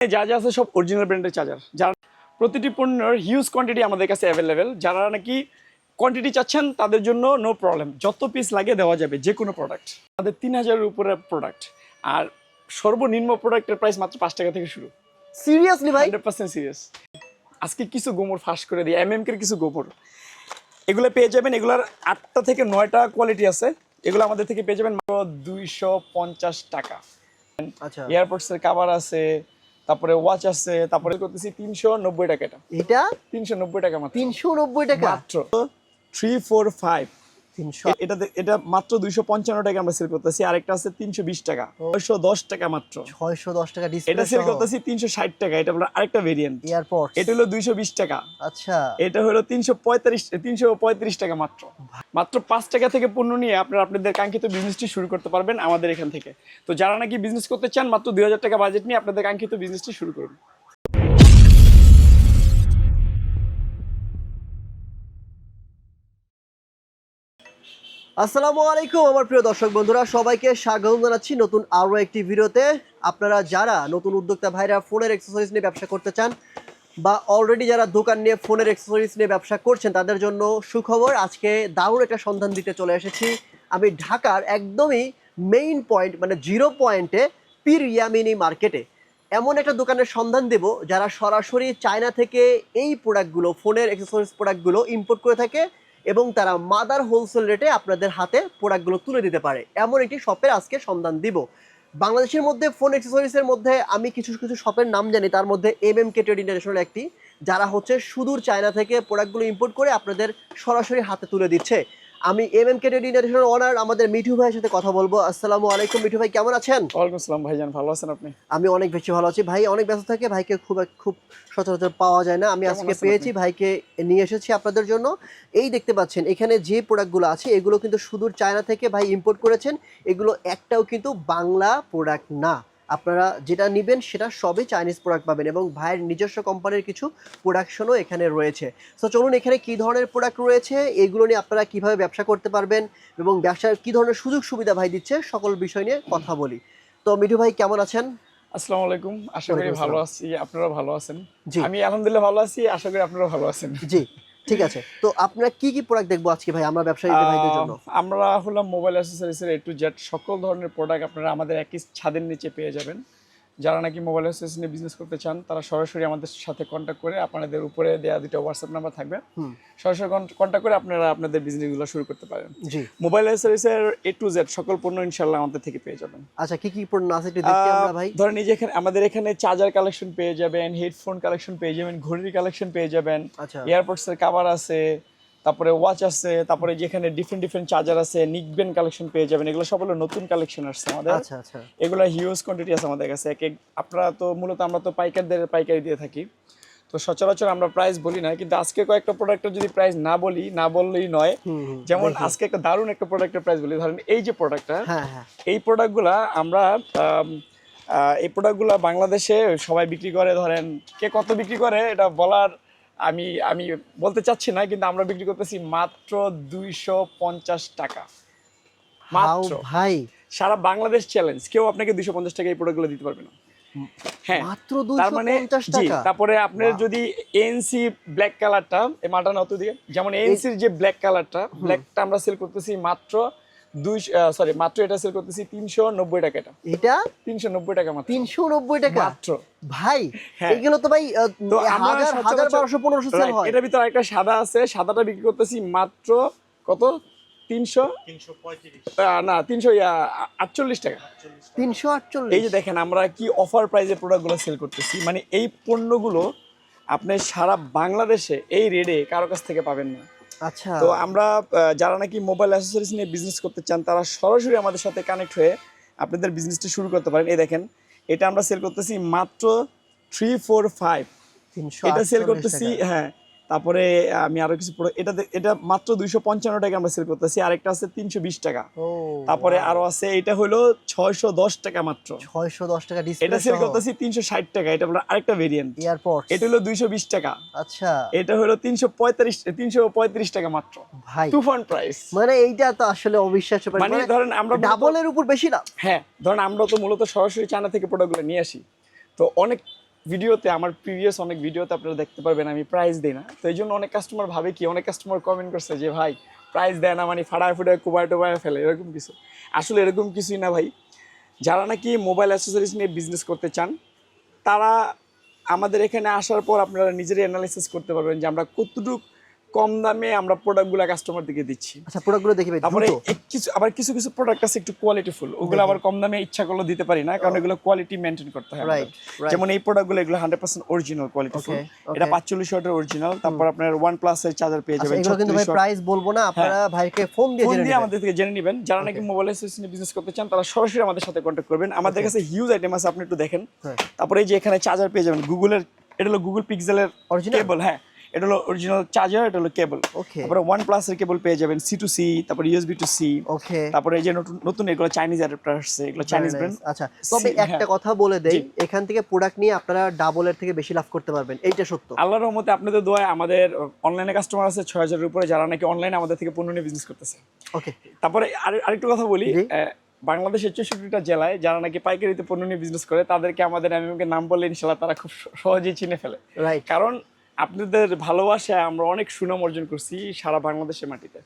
যা যা আছে সব অরিজিনাল ব্র্যান্ডের চার্জার যারা প্রতিটি পণ্যের হিউজ কোয়ান্টিটি আমাদের কাছে অ্যাভেলেবেল যারা নাকি কোয়ান্টিটি চাচ্ছেন তাদের জন্য নো প্রবলেম যত পিস লাগে দেওয়া যাবে যে কোনো প্রোডাক্ট আমাদের তিন হাজারের উপরে প্রোডাক্ট আর সর্বনিম্ন প্রোডাক্টের প্রাইস মাত্র পাঁচ টাকা থেকে শুরু। সিরিয়াসলি ভাই? হান্ড্রেড পার্সেন্ট সিরিয়াস আজকে কিছু গোমর ফাঁস করে দিই। এম এম কের কিছু গোমর। এগুলো পেয়ে যাবেন এগুলার আটটা থেকে নয়টা কোয়ালিটি আছে। এগুলো আমাদের থেকে পেয়ে যাবেন মাত্র দুইশো পঞ্চাশ টাকা। আচ্ছা। এয়ারপোর্টসের কাভার আছে। তারপরে ওয়াচ আছে তারপরে করতেছি তিনশো নব্বই টাকা এটা। এটা? তিনশো নব্বই টাকা মাত্র। তিনশো নব্বই টাকা? মাত্র। থ্রি ফোর ফাইভ তিনশো। এটা এটা মাত্র দুইশো পঞ্চান্ন টাকা আমরা সেল করতেছি আরেকটা আছে তিনশো বিশ টাকা। ছয়শো দশ টাকা মাত্র। ছয়শো দশ টাকা এটা সেল করতেছি তিনশো ষাট টাকা এটা হলো আরেকটা ভেরিয়েন্ট এয়ারপোর্ট এটা হলো দুইশো বিশ টাকা। আচ্ছা। এটা হলো তিনশো পঁয়তাল্লিশ তিনশো পঁয়ত্রিশ টাকা মাত্র। মাত্র পাঁচ টাকা থেকে পণ্য নিয়ে আপনারা আপনাদের কাঙ্ক্ষিত বিজনেসটি শুরু করতে পারবেন আমাদের এখান থেকে। তো যারা নাকি বিজনেস করতে চান মাত্র দুই হাজার টাকা বাজেট নিয়ে আপনাদের কাঙ্ক্ষিত বিজনেসটি শুরু করুন। আসসালামু আলাইকুম, আমার প্রিয় দর্শক বন্ধুরা, সবাইকে স্বাগত জানাচ্ছি নতুন আরও একটি ভিডিওতে। আপনারা যারা নতুন উদ্যোক্তা ভাইরা ফোনের অ্যাক্সেসরিজ নিয়ে ব্যবসা করতে চান বা অলরেডি যারা দোকান নিয়ে ফোনের এক্সেসরিজ নিয়ে ব্যবসা করছেন, তাদের জন্য সুখবর, আজকে দারুণ একটা সন্ধান দিতে চলে এসেছি। আমি ঢাকার একদমই মেইন পয়েন্ট মানে জিরো পয়েন্টে পীর ইয়ামিনী মার্কেটে এমন একটা দোকানের সন্ধান দেব, যারা সরাসরি চায়না থেকে এই প্রোডাক্টগুলো ফোনের অ্যাক্সেসরিজ প্রোডাক্টগুলো ইম্পোর্ট করে থাকে। এবং তারা মাদার হোলসেল রেটে আপনাদের হাতে প্রোডাক্টগুলো তুলে দিতে পারে। এমন একটি শপের আজকে সন্ধান দিব। বাংলাদেশের মধ্যে ফোন অ্যাক্সেসরিজের মধ্যে আমি কিছু কিছু শপের নাম জানি। তার মধ্যে M M K trade international একটি, যারা হচ্ছে সুদূর চায়না থেকে প্রোডাক্টগুলো ইম্পোর্ট করে আপনাদের সরাসরি হাতে তুলে দিচ্ছে। আমি M M K trade international owner আমাদের মিঠু ভাইয়ের সাথে কথা বলব। আসসালামু আলাইকুম মিঠু ভাই কেমন আছেন? ওয়ালাইকুম আসসালাম ভাইজান ভালো আছেন আপনি? আমি অনেক বেশি ভালো আছি। ভাই অনেক ব্যস্ত থাকে ভাইকে খুব খুব সচরাচর পাওয়া যায় না। আমি আজকে পেয়েছি ভাইকে নিয়ে এসেছি আপনাদের জন্য। এই দেখতে পাচ্ছেন এখানে যে প্রোডাক্টগুলো আছে এগুলো কিন্তু সুদূর চায়না থেকে ভাই ইম্পোর্ট করেছেন। এগুলো একটাও কিন্তু বাংলা প্রোডাক্ট না। আপনারা যেটা নেবেন সেটা সবই চাইনিজ প্রোডাক্ট পাবেন এবং ভাইয়ের নিজস্ব কোম্পানির কিছু প্রোডাকশনও এখানে রয়েছে। তো চলুন এখানে কি ধরনের প্রোডাক্ট রয়েছে এগুলো নিয়ে আপনারা কীভাবে ব্যবসা করতে পারবেন এবং ব্যবসার কি ধরনের সুযোগ সুবিধা ভাই দিচ্ছে সকল বিষয় নিয়ে কথা বলি। তো মিঠু ভাই কেমন আছেন? আসসালামু আলাইকুম। আশা করি ভালো আছি। আপনারা ভালো আছেন? জি। আমি আলহামদুলিল্লাহ ভালো আছি। আশা করি আপনারা ভালো আছেন। জি। ঠিক আছে। তো আপনারা কি কি প্রোডাক্ট দেখব আজকে ভাই আমরা ব্যবসায়ী ভাইদের জন্য? আমরা হলাম মোবাইল অ্যাসেসরিজের এ টু জেড সকল ধরনের প্রোডাক্ট আপনারা আমাদের একই ছাদের নিচে পেয়ে যাবেন। যারা নাকি মোবাইল অ্যাসেসরিজ নিয়ে বিজনেস করতে চান তারা সরাসরি আমাদের সাথে কন্ট্যাক্ট করে আপনাদের উপরে দেওয়া দুটো হোয়াটসঅ্যাপ নাম্বার থাকবে। সরাসরি কন্ট্যাক্ট করে আপনারা আপনাদের বিজনেসগুলো শুরু করতে পারেন। মোবাইল অ্যাসেসরিজের এ টু জেড সকল পণ্য ইনশাল্লাহ আমাদের থেকে পেয়ে যাবেন। আচ্ছা কি কি পণ্য আছে একটু দেখি আমরা ভাই? ধরেন এই যে এখানে আমাদের এখানে চার্জার কালেকশন পেয়ে যাবেন হেডফোন কালেকশন পেয়ে যাবেন ঘড়ির কালেকশন পেয়ে যাবেন আচ্ছা। এয়ারপোর্টস এর কাভার আছে তারপরে ওয়াচ আছে তারপরে যেখানে ডিফারেন্ট ডিফারেন্ট চার্জার আছে নিকবেন কালেকশন পেয়ে যাবেন। এগুলো সব হলো নতুন কালেকশন আসছে আমাদের। আচ্ছা আচ্ছা। এগুলো হিউজ কোয়ান্টিটি আছে আমাদের কাছে। এক এক আপনারা তো মূলত আমরা তো পাইকারদের পাইকারি দিয়ে থাকি। তো সচরাচর আমরা প্রাইস বলি না কিন্তু আজকে কয়েকটা প্রোডাক্টের যদি প্রাইস না বলি না বললেই নয়। যেমন আজকে একটা দারুণ একটা প্রোডাক্টের প্রাইস বলি। ধরেন এই যে প্রোডাক্টটা হ্যাঁ হ্যাঁ। এই প্রোডাক্টগুলা আমরা এই প্রোডাক্টগুলো বাংলাদেশে সবাই বিক্রি করে। ধরেন কে কত বিক্রি করে এটা বলার আমি আমি বলতে চাচ্ছি না কিন্তু আমরা বিক্রি করতেছি মাত্র দুইশো পঞ্চাশ টাকা। মাত্র। ভাই। সারা বাংলাদেশ চ্যালেঞ্জ কেউ আপনাকে দুইশো পঞ্চাশ টাকা এই প্রোডাক্টগুলো দিতে পারবে না। হ্যাঁ মাত্র তার মানে জি তারপরে আপনার. যদি এনসি ব্ল্যাক কালারটা এই নত দিয়ে যেমন এনসির যে ব্ল্যাক কালারটা ব্ল্যাকটা আমরা সেল করতেছি মাত্র দুই সরি মাত্র এটা সেল করতেছি তিনশো নব্বই টাকা এটা। এটা? তিনশো নব্বই টাকা মাত্র। 390 টাকা? মাত্র। ভাই হ্যাঁ। এগুলো তো ভাই আহ, হাজার হাজার বারোশো পনেরোশো সেল হয়। এটার ভিতরে একটা সাদা আছে সাদাটা বিক্রি করতেছি মাত্র কত? তিনশো? না তিনশো আটচল্লিশ টাকা। তিনশো এই আটচল্লিশ যে দেখেন আমরা কি অফার প্রোডাক্টগুলো সেল করতেছি। মানে এই পণ্যগুলো আপনি সারা বাংলাদেশে এই রেডে কারও কাছ থেকে পাবেন না। আচ্ছা। তো আমরা যারা নাকি মোবাইল অ্যাসেসরিজ নিয়ে বিজনেস করতে চান তারা সরাসরি আমাদের সাথে কানেক্ট হয়ে আপনাদের বিজনেসটা শুরু করতে পারেন। এই দেখেন এটা আমরা সেল করতেছি মাত্র থ্রি ফোর ফাইভ এটা সেল করতেছি হ্যাঁ তারপরে আমি আরও কিছু এটা এটা মাত্র দুইশো পঞ্চান্ন টাকা আমরা সেল করতেছি আরেকটা আছে তিনশো বিশ টাকা। তারপরে আরও আছে এটা হলো ছয়শো দশ টাকা মাত্র। ছয়শো দশ টাকা এটা সেল করতেছি তিনশো ষাট টাকা এটা হলো আরেকটা ভেরিয়েন্ট এয়ারপোর্ট এটা হলো দুইশো বিশ টাকা। আচ্ছা। এটা হলো তিনশো পঁয়তাল্লিশ তিনশো পঁয়ত্রিশ টাকা মাত্র। ভাই তুফান প্রাইস মানে এইটা তো আসলে অবিশ্বাস্য মানে মানে ধরেন আমরা ডাবলের উপর বেশি না। হ্যাঁ ধরেন আমরা তো মূলত সরাসরি চায়না থেকে প্রোডাক্টগুলো নিয়ে আসি। তো অনেক ভিডিওতে, আমার প্রিভিয়াস অনেক ভিডিওতে আপনারা দেখতে পারবেন, আমি প্রাইস দিই না। তো এই জন্য অনেক কাস্টমার ভাবে কি, অনেক কাস্টমার কমেন্ট করছে যে, ভাই প্রাইস দেয় না মানে ফাটায় ফুটায় কুবায় টুবায় ফেলে, এরকম কিছু। আসলে এরকম কিছুই না ভাই। যারা নাকি মোবাইল অ্যাসেসরিজ নিয়ে বিজনেস করতে চান, তারা আমাদের এখানে আসার পর আপনারা নিজেরাই অ্যানালিসিস করতে পারবেন যে আমরা কতটুকু কম দামে আমরা প্রোডাক্টগুলো কাস্টমার দিকে দিচ্ছি। আচ্ছা প্রোডাক্টগুলো দেখি ভাই তারপরে কিছু আবার কিছু কিছু প্রোডাক্ট আছে একটু কোয়ালিটিফুল ওগুলো আবার কম দামে ইচ্ছা করলে দিতে পারি না কারণ এগুলো কোয়ালিটি মেনটেন করতে হয় যেমন এই প্রোডাক্টগুলো এগুলো হান্ড্রেড পার্সেন্ট অরিজিনাল কোয়ালিটিফুল. এটা পাঁচচল্লিশ ওয়াটের অরিজিনাল তারপর আপনার প্লাস এর চার্জার পেয়ে আচ্ছা যাবেন এগুলো কিন্তু ভাই প্রাইস বলব না আপনারা ভাইকে ফোন দিয়ে ফোন জেনে দিয়ে নেবেন। আমাদের থেকে জেনে নেবেন। যারা নাকি মোবাইল অ্যাসোসিয়েশনে বিজনেস করতে চান তারা সরাসরি আমাদের সাথে কন্ট্যাক্ট করবেন। আমাদের কাছে হিউজ আইটেম আছে আপনি একটু দেখেন। হ্যাঁ। তারপরে এই যে এখানে চার্জার পেয়ে যাবেন গুগলের এটা হলো গুগল পিক্সেলের Original? কেবল হ্যাঁ। এটা হলো অরিজিনাল চার্জার এটা হলো কেবল Okay. তারপরে ওয়ান প্লাস এর কেবল পেয়ে যাবেন সি টু সি তারপরে ইউএসবি টু সি ওকে তারপরে এই যে নতুন নতুন এগুলো চাইনিজ অ্যাডাপ্টার আসছে এগুলো চাইনিজ ব্র্যান্ড আচ্ছা তবে একটা হ্যাঁ। কথা বলে দেই এখান থেকে প্রোডাক্ট নিয়ে আপনারা ডাবলের থেকে বেশি লাভ করতে পারবেন এইটা সত্য। আল্লাহর রহমতে আপনাদের দোয়ায় আমাদের অনলাইনে কাস্টমার আছে ছয় হাজারের উপরে যারা নাকি অনলাইনে আমাদের থেকে পণ্য নিয়ে বিজনেস করতেছে। ওকে তারপরে আর- আরেকটু কথা বলি বাংলাদেশের চৌষট্টিটা জেলায় যারা নাকি পাইকারিতে পণ্য নিয়ে বিজনেস করে তাদেরকে আমাদের এমএমকে নাম বললে ইনশাল্লাহ তারা খুব সহজেই চিনে ফেলে। রাইট কারণ আপনাদের ভালোবাসায় আমরা অনেক সুনাম অর্জন করছি সারা বাংলাদেশের মাটিতে।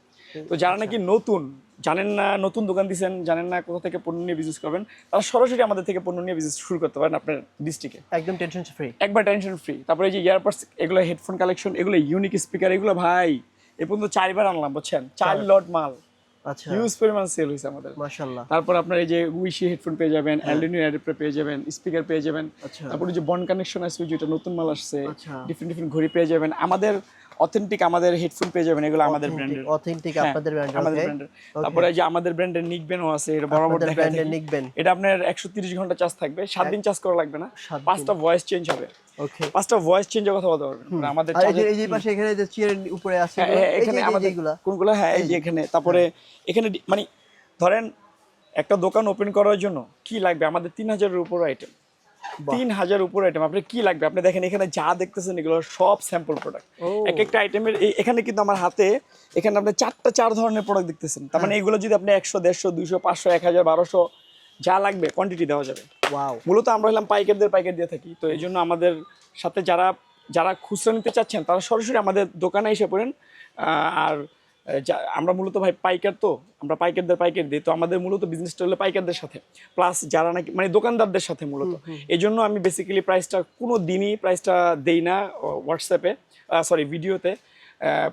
তো যারা নাকি নতুন জানেন না নতুন দোকান দিচ্ছেন জানেন না কোথা থেকে পণ্য নিয়ে বিজনেস করবেন তারা সরাসরি আমাদের থেকে পণ্য নিয়ে বিজনেস শুরু করতে পারেন আপনার ডিস্ট্রিক্টে একদম টেনশন ফ্রি একবার টেনশন ফ্রি তারপরে এই যে ইয়ারপাডস এগুলো হেডফোন কালেকশন এগুলো ইউনিক স্পিকার এগুলো ভাই এ পর্যন্ত চারবার আনলাম বুঝছেন? চার লট মাল। আচ্ছা। হিউজ পরিমাণ সেল হয়েছে আমাদের। মাশাআল্লাহ। তারপর আপনার এই যে উইশি হেডফোন পেয়ে যাবেন অ্যাডাপ্টার পেয়ে যাবেন স্পিকার পেয়ে যাবেন। আচ্ছা। যে বন কানেকশন আছে যেটা নতুন মাল আসছে। আচ্ছা। ডিফারেন্ট ডিফারেন্ট ঘড়ি পেয়ে যাবেন। আমাদের অথেন্টিক আমাদের হেডফোন পেয়ে যাবেন এগুলো আমাদের ব্র্যান্ডের অথেন্টিক আপনাদের ব্র্যান্ড আমাদের ব্র্যান্ডের তারপরে এই যে আমাদের ব্র্যান্ডের নিকবেনও আছে এটা বরাবর দেখা ব্র্যান্ডের নিকবেন এটা আপনার একশো তিরিশ ঘণ্টা চার্জ থাকবে সাত দিন চার্জ করা লাগবে না। পাঁচটা ভয়েস চেঞ্জ হবে। ওকে পাঁচটা ভয়েস চেঞ্জের কথা বলতে পারবেন মানে আমাদের এই যে পাশে এখানে যে চেয়ারের উপরে আছে হ্যাঁ, হ্যাঁ, এখানে আমাদের কোনগুলো হ্যাঁ এই যে এখানে। তারপরে এখানে মানে ধরেন একটা দোকান ওপেন করার জন্য কি লাগবে? আমাদের তিন হাজারের উপর আইটেম তিন হাজার উপর আইটেম আপনি কি লাগবে? আপনি দেখেন এখানে যা দেখতেছেন এগুলো সব স্যাম্পল প্রোডাক্ট এক একটা আইটেমের এখানে কিন্তু আমার হাতে এখানে আপনি চারটা চার ধরনের প্রোডাক্ট দেখতেছেন। তার মানে এগুলো যদি আপনি একশো দেড়শো দুইশো পাঁচশো এক হাজার বারোশো যা লাগবে কোয়ান্টিটি দেওয়া যাবে। ওয়াও মূলত আমরা হলাম পাইকারদের পাইকার দিয়ে থাকি। তো এই জন্য আমাদের সাথে যারা যারা খুচরা নিতে চাচ্ছেন তারা সরাসরি আমাদের দোকানে এসে পড়েন। আহ, আর আমরা মূলত ভাই পাইকার তো আমরা পাইকারদের পাইকার দিই তো আমাদের মূলত বিজনেসটা হলো পাইকারদের সাথে প্লাস যারা নাকি মানে দোকানদারদের সাথে মূলত। এই জন্য আমি বেসিক্যালি প্রাইসটা কোনো দিনই প্রাইসটা দেই না হোয়াটসঅ্যাপে সরি ভিডিওতে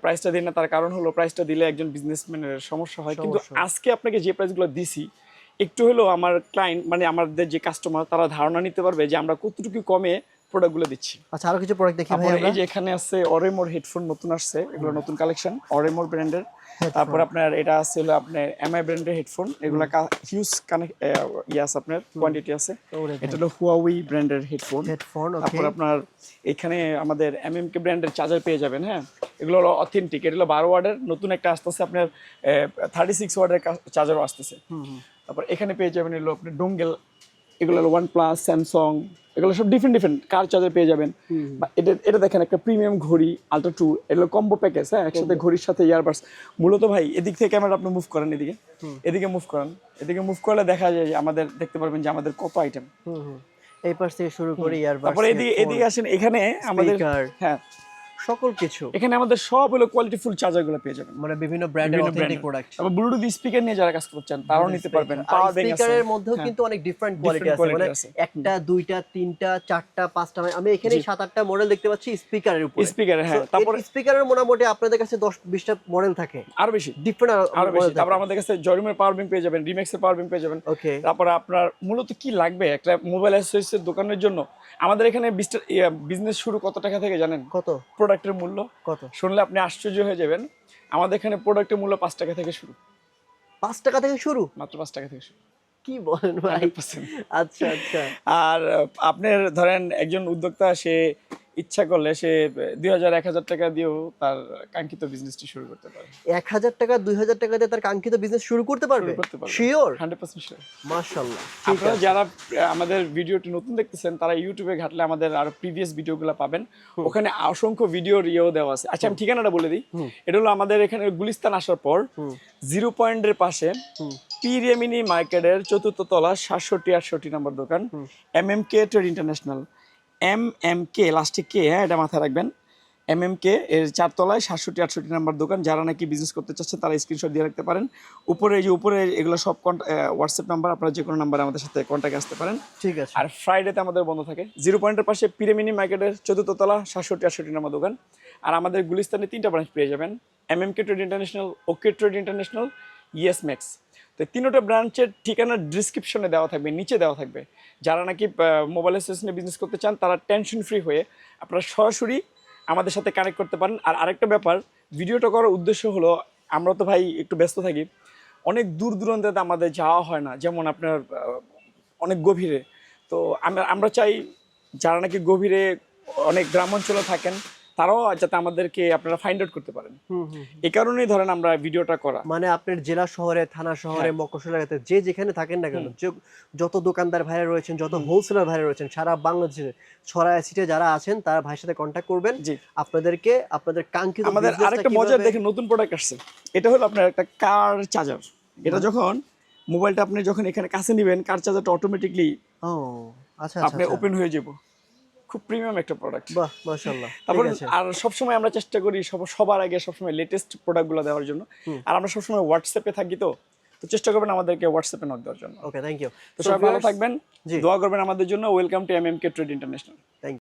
প্রাইসটা দিই না তার কারণ হলো প্রাইসটা দিলে একজন বিজনেসম্যানের সমস্যা হয়। কিন্তু আজকে আপনাকে যে প্রাইসগুলো দিছি একটু হলেও আমার ক্লায়েন্ট মানে আমাদের যে কাস্টমার তারা ধারণা নিতে পারবে যে আমরা কতটুকু কমে প্রোডাক্টগুলো দিচ্ছি। আচ্ছা আরও কিছু প্রোডাক্ট দেখি ভাই আমরা? এই যে এখানে আছে অরেমোর হেডফোন নতুন আসছে এগুলো নতুন কালেকশন অরেমোর ব্র্যান্ডের তারপর আপনার এটা আছে হলো আপনার এমআই ব্র্যান্ডের হেডফোন এগুলো হিউজ কানেক্ট ইয়ে আছে আপনার কোয়ান্টিটি আছে। এটা হলো হুয়াউই ব্র্যান্ডের হেডফোন হেডফোন তারপর আপনার এখানে আমাদের এমএমকে ব্র্যান্ডের চার্জার পেয়ে যাবেন হ্যাঁ? এগুলো হলো অথেন্টিক এটা হলো বারো ওয়ার্ডের নতুন একটা আসতেছে আপনার থার্টি সিক্স ওয়ার্ডের চার্জারও আসতেছে। তারপর এখানে পেয়ে যাবেন এগুলো আপনার ডোঙ্গেল এগুলো হলো ওয়ান প্লাস স্যামসং এগুলো সব ডিফারেন্ট ডিফারেন্ট কার চার্জার পেয়ে যাবেন। বা এটা এটা দেখেন একটা প্রিমিয়াম ঘড়ি আলট্রা টু এগুলো কম্বো প্যাকেজ হ্যাঁ? একসাথে ঘড়ির সাথে ইয়ারবাডস মূলত ভাই এদিক থেকে ক্যামেরা আপনি মুভ করেন এদিকে। এদিকে মুভ করেন। এদিকে মুভ করলে দেখা যায় যে আমাদের দেখতে পারবেন যে আমাদের কত আইটেম এই পাশ থেকে শুরু করি ইয়ারবাডস তারপরে এদিকে এদিকে আসেন এখানে আমাদের হ্যাঁ। সকল কিছু। এখানে আমাদের সব হলো কোয়ালিটি ফুল চার্জারগুলো পেয়ে যাবেন। মানে বিভিন্ন ব্র্যান্ডের অথেন্টিক প্রোডাক্ট তারপর ব্লুটুথ স্পিকার নিয়ে যারা কাজ করছেন তারাও নিতে পারবেন। পাওয়ার ব্যাংক আছে। স্পিকারের মধ্যেও হ্যাঁ। কিন্তু অনেক ডিফারেন্ট কোয়ালিটি আছে। মানে একটা দুইটা তিনটা চারটা পাঁচটা মানে আমি এখানে সাত আটটা মডেল দেখতে পাচ্ছি স্পিকারের উপরে। স্পিকার হ্যাঁ। তারপরে স্পিকারের মোটামুটি আপনাদের কাছে দশ বিশটা মডেল থাকে। আরও বেশি। ডিফারেন্ট আরও বেশি। তারপর আমাদের কাছে জরিমের পাওয়ার ব্যাংক পেয়ে যাবেন রিমেক্সের পাওয়ার ব্যাংক পেয়ে যাবেন। ওকে তারপরে আপনার মূলত কি লাগবে? একটা মোবাইল অ্যাসেসরিজের দোকানের জন্য। আমাদের এখানে বিজনেস শুরু কত টাকা থেকে জানেন? কত? প্রোডাক্টের মূল্য। কত? শুনলে আপনি আশ্চর্য হয়ে যাবেন। আমাদের এখানে প্রোডাক্টের মূল্য পাঁচ টাকা থেকে শুরু। পাঁচ টাকা থেকে শুরু? মাত্র পাঁচ টাকা থেকে শুরু। কি বলেন ভাই? আচ্ছা আচ্ছা। আর আপনার ধরেন একজন উদ্যোক্তা সে ইচ্ছা করলে সে দুই হাজার এক হাজার টাকা দিয়েও তার কাঙ্ক্ষিত বিজনেসটি শুরু করতে পারে এক হাজার টাকা দুই হাজার টাকা দিয়ে তার কাঙ্ক্ষিত বিজনেস শুরু করতে পারবে। শিওর হান্ড্রেড পার্সেন্ট শিওর মাশাল্লাহ আপনারা যারা আমাদের ভিডিওটি নতুন দেখতেছেন তারা ইউটিউবে ঘাটলে আমাদের আরও প্রিভিয়াস ভিডিওগুলো পাবেন। ওখানে অসংখ্য ভিডিওর ইয়েও দেওয়া আছে। আচ্ছা আমি ঠিকানাটা বলে দিই। এটা হলো আমাদের এখানে গুলিস্তান আসার পর জিরো পয়েন্টের পাশে পিরিয়ামিনি মার্কেটের চতুর্থ তলা সাতষট্টি আটষট্টি নম্বর দোকান M M K trade international M M K লাস্টে কে হ্যাঁ এটা মাথায় রাখবেন। এম এম কে এর চারতলায় সাতষট্টি আটষট্টি নাম্বার দোকান। যারা নাকি বিজনেস করতে চাচ্ছেন তারা স্ক্রিনশট দিয়ে রাখতে পারেন। উপরে এই যে উপরে এগুলো সব হোয়াটসঅ্যাপ নাম্বার আপনারা যে কোনো নাম্বারে আমাদের সাথে কন্ট্যাক্ট আসতে পারেন। ঠিক আছে। আর ফ্রাইডেতে আমাদের বন্ধ থাকে। জিরো পয়েন্টের পাশে পিরামিনি মার্কেটের চতুর্থ তলা সাতষট্টি আটষট্টি নাম্বার দোকান। আর আমাদের গুলিস্তানে তিনটা ব্রাঞ্চ পেয়ে যাবেন। M M K trade international okay trade international yes max তো তিনোটা ব্রাঞ্চের ঠিকানা ডিসক্রিপশনে দেওয়া থাকবে, নিচে দেওয়া থাকবে। যারা নাকি মোবাইল স্টেশনে বিজনেস করতে চান, তারা টেনশন ফ্রি হয়ে আপনারা সরাসরি আমাদের সাথে কানেক্ট করতে পারেন। আর আরেকটা ব্যাপার ভিডিওটা করার উদ্দেশ্য হলো, আমরা তো ভাই একটু ব্যস্ত থাকি, অনেক দূর দূরান্তে আমাদের যাওয়া হয় না, যেমন আপনার অনেক গভীরে। তো আমরা আমরা চাই, যারা নাকি গভীরে অনেক গ্রাম অঞ্চলে থাকেন তারাও যাতে আমাদেরকে আপনারা ফাইন্ড আউট করতে পারেন। এই কারণেই ধরেন আমরা ভিডিওটা করা। মানে আপনার জেলা শহরে থানা শহরে হ্যাঁ। এলাকাতে যে যেখানে থাকেন না কেন যত দোকানদার ভাইরা রয়েছেন যত হোলসেলার ভাইরা রয়েছেন সারা বাংলাদেশে ছড়ায় সিটে যারা আছেন তারা ভাইয়ের সাথে কন্ট্যাক্ট করবেন। আপনাদেরকে আপনাদের কাঙ্ক্ষিত আমাদের আরেকটা মজার দেখেন নতুন প্রোডাক্ট আসছে। এটা হলো আপনার একটা কার চার্জার এটা যখন মোবাইলটা আপনি যখন এখানে কাছে নেবেন কার চার্জারটা অটোমেটিকলি ও আচ্ছা আচ্ছা আপনি আচ্ছা। ওপেন হয়ে যাব। খুব প্রিমিয়াম একটা প্রোডাক্ট বাহ মাশাআল্লাহ। তারপর আর সব আর সবসময় আমরা চেষ্টা করি সব সবার আগে সবসময় লেটেস্ট প্রোডাক্টগুলো দেওয়ার জন্য। আর আমরা সবসময় হোয়াটসঅ্যাপে থাকি তো তো চেষ্টা করবেন আমাদেরকে হোয়াটসঅ্যাপে নক দেওয়ার জন্য। ওকে থ্যাংক ইউ তো সবাই ভালো থাকবেন জি। দোয়া করবেন আমাদের জন্য। Welcome to MMK M trade international thank